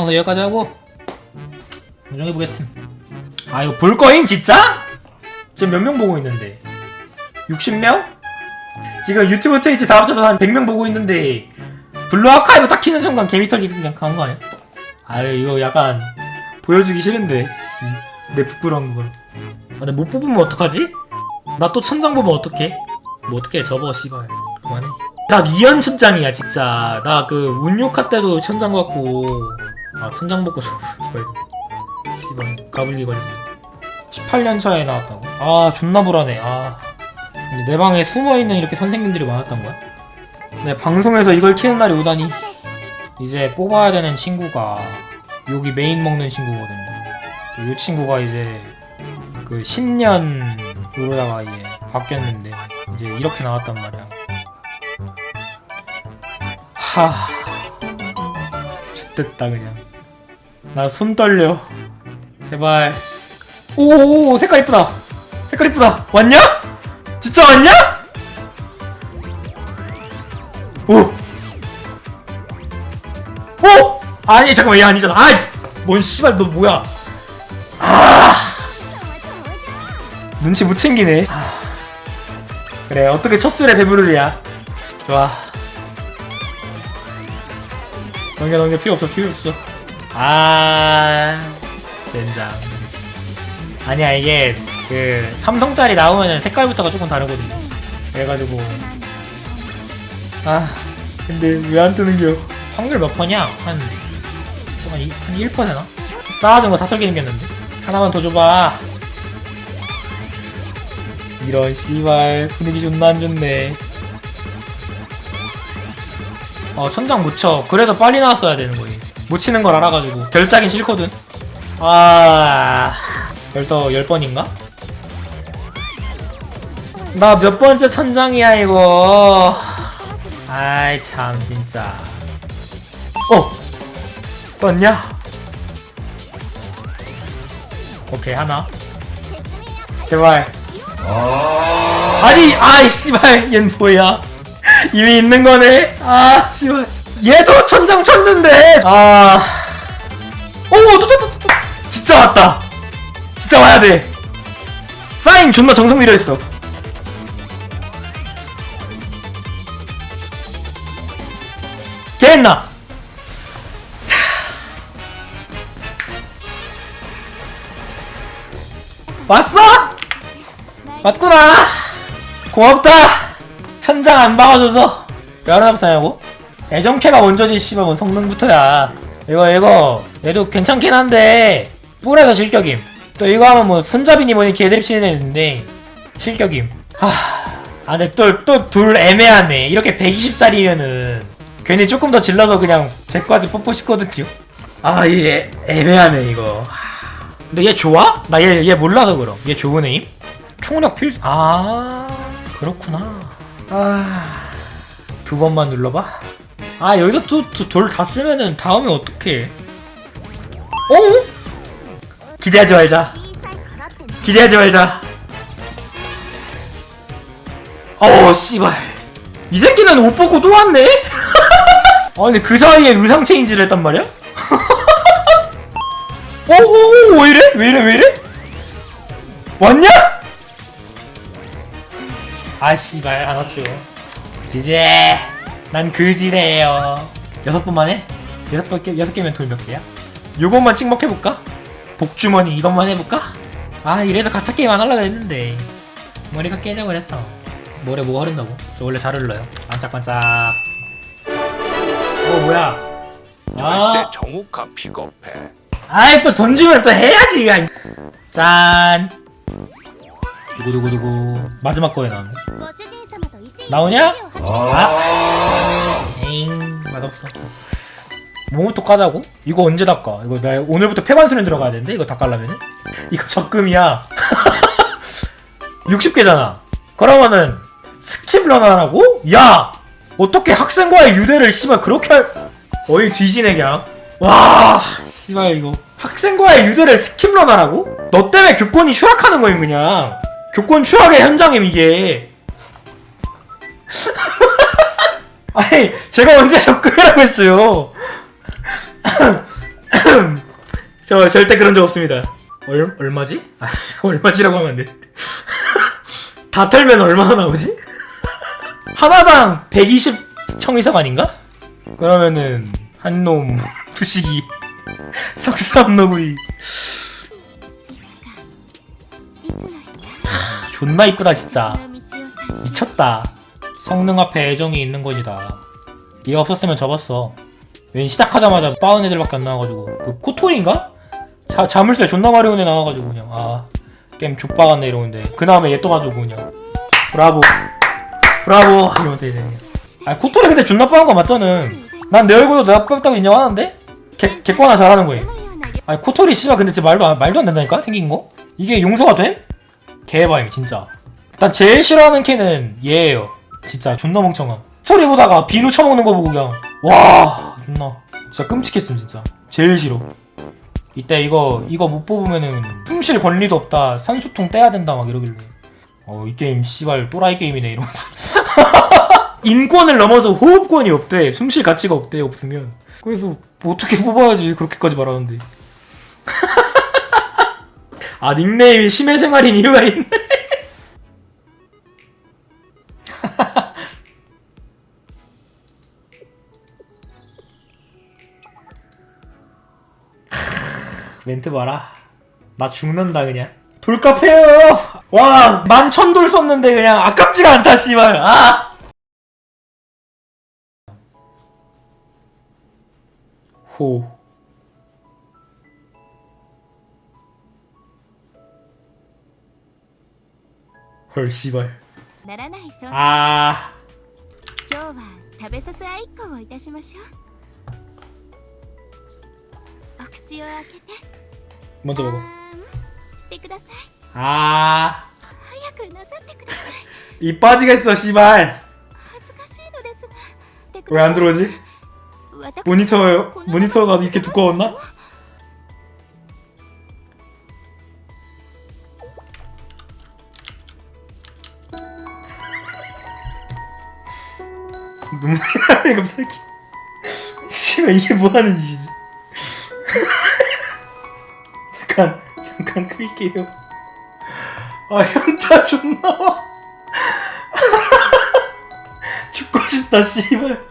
방송 여기까지 하고 정해 보겠음. 아 이거 볼 거임 진짜? 지금 몇 명 보고 있는데? 60명? 지금 유튜브 트위치 다 합쳐서 한 100명 보고 있는데 블루 아카이브 딱 키는 순간 개미털기 그냥 간 거 아니야? 아유 이거 약간 보여주기 싫은데 씨, 내 부끄러운 걸. 아, 근데 못 뽑으면 어떡하지? 나 또 천장 보면 어떡해? 뭐 어떡해 접어 씨발 그만해. 나 미연 천장이야 진짜. 나 그 운유카 때도 천장 갖고 아 천장 먹고 죽어야 돼. 씨발 가불기 걸려. 18년 차에 나왔다고? 아 존나 불안해. 아 근데 내 방에 숨어 있는 이렇게 선생님들이 많았던 거야? 네 방송에서 이걸 키는 날이 오다니. 이제 뽑아야 되는 친구가 여기 메인 먹는 친구거든요. 이 친구가 이제 그 10년으로다가 이제 바뀌었는데 이제 이렇게 나왔단 말이야. 하. 됐다 그냥. 나 손 떨려. 제발. 오, 색깔 이쁘다. 색깔 이쁘다. 왔냐? 진짜 왔냐? 오. 오! 아니 잠깐만 얘 아니잖아. 아이! 뭔 씨발 너 뭐야? 아! 눈치 못 챙기네. 아. 그래 어떻게 첫 술에 배부르냐? 좋아. 넘겨 넘겨 필요 없어 필요 없어. 아 젠장. 아니야 이게 그 삼성짜리 나오면은 색깔부터가 조금 다르거든요. 그래가지고 아 근데 왜 안 뜨는겨? 확률 몇 퍼냐? 한, 한, 이- 한 1%나? 쌓아둔 거다 털게 생겼는데? 하나만 더 줘봐. 이런 씨발 분위기 존나 안 좋네. 어 천장 못 쳐. 그래도 빨리 나왔어야 되는 거지. 못 치는 걸 알아가지고 결짜긴 싫거든. 아 벌써 10번인가? 나 몇 번째 천장이야 이거. 아이 참 진짜. 어 떴냐? 오케이 하나. 제발. 아니 아이 씨발 얜 뭐야? 이미 있는 거네. 아 씨발. 얘도 천장 쳤는데. 아. 오 또 또 또 또. 진짜 왔다. 진짜 와야 돼. 사인 존나 정성 들여 있어. 개했나? 왔어? 왔구나. 고맙다. 천장 안 박아줘서 열하나 타냐고? 애정캐가 먼저지 씨발 뭔 성능부터야. 이거 이거 얘도 괜찮긴 한데 뿔에서 실격임. 또 이거 하면 뭐 손잡이니 뭐니 개드립 치는 애인데 실격임. 하. 아 근데 또또 둘 애매하네. 이렇게 120짜리면은 괜히 조금 더 질러서 그냥 제까지 뽑고 싶거든요. 아, 얘 애매하네 이거. 근데 얘 좋아? 나 얘 얘 몰라서 그럼. 얘 좋은 애임? 총력 필. 아 그렇구나. 아. 두 번만 눌러봐. 아 여기서 또 돌 다 쓰면은 다음에 어떡해? 어? 기대하지 말자. 기대하지 말자. 어 씨발. 이 새끼는 옷 벗고 또 왔네? 아 근데 그 사이에 의상 체인지를 했단 말이야? 오오오 왜 이래? 왜 이래 왜 이래? 왔냐? 아 씨발 안 왔죠 지제 난 그지래요 여섯 번만 해? 여섯 번 깨- 여섯 개면 돈몇 개야? 요것만 찍먹해볼까? 복주머니 이것만 해볼까? 아 이래도 가차 게임 안 하려고 했는데 머리가 깨져버렸어 머리에 뭐가 흐른다고? 저 원래 잘 흘러요 반짝반짝 어 뭐야 아 절대 정우카 픽업해. 아이 또돈 주면 또 해야지 이거. 짠 두구두구두구 마지막 거에 나왔네 나오냐? 아 맛없어 뭐부터 까자고? 이거 언제 닦아? 이거 나 오늘부터 폐관수련 들어가야 되는데 이거 닦으려면은? 이거 적금이야 60개잖아 그러면은 스킵 런하라고? 야! 어떻게 학생과의 유대를 씨발 그렇게 할 어이 뒤지네 그냥 와 씨발 이거 학생과의 유대를 스킵 런하라고? 너 때문에 교권이 추락하는 거임 그냥 교권 추락의 현장임 이게 아니 제가 언제 접근이라고 했어요? 저 절대 그런 적 없습니다. 얼, 얼마지? 아, 얼마지라고 하면 안돼. 다 털면 얼마나 나오지? 하나당 120 청이석 아닌가? 그러면은 한 놈 두식이. 석삼노구이. 존나 이쁘다 진짜. 미쳤다. 성능 앞에 애정이 있는 것이다. 얘 없었으면 접었어. 웬 시작하자마자 빠은 애들밖에 안 나와가지고. 그 코톤인가? 자, 자물쇠 존나 마려운 애 나와가지고 그냥. 아 게임 족박았네 이러는데. 그 다음에 얘 또 가지고 그냥. 브라보. 브라보 이러면서 이제 아 코톤이 근데 존나 빠른 거 맞잖은 난 내 얼굴도 내가 빠졌다고 인정하는데? 개, 개꺼나 잘하는 거임 아니 코토리 씨발 근데 진짜 말도 안, 말도 안 된다니까? 생긴 거? 이게 용서가 돼? 개바임 진짜. 일단 제일 싫어하는 캐는 얘예요. 진짜 존나 멍청함. 스토리 보다가 비누 쳐먹는 거 보고 그냥 와 존나. 진짜 끔찍했음 진짜. 제일 싫어. 이때 이거 이거 못 뽑으면은 숨쉴 권리도 없다. 산소통 떼야 된다 막 이러길래. 어 이 게임 씨발 또라이 게임이네 이러면서. 인권을 넘어서 호흡권이 없대. 숨쉴 가치가 없대 없으면. 그래서 뭐 어떻게 뽑아야지 그렇게까지 말하는데. 아 닉네임이 심해 생활인 이유가 있네 멘트 봐라. 나 죽는다 그냥. 돌카페요! 와 만 천 돌 썼는데 그냥 아깝지가 않다 씨발. 아! 호. 헐 씨발 ならないそう 아 今日は食べさせ合いっこをいたしましょうお口を開けて 먼저 あ 먹어 ーんしてください 아 早くなさってください 이 빠지겠어 씨발 恥ずかしいのですがてく 왜 ださ 안 い 들어오지? 私 모니터 この 모니터가 이렇게 두꺼웠나? 눈물이 나네 갑자기. 씨발 이게 뭐하는 짓이지? 잠깐 잠깐 끌게요. 아 현타 존나 와. 죽고 싶다 씨발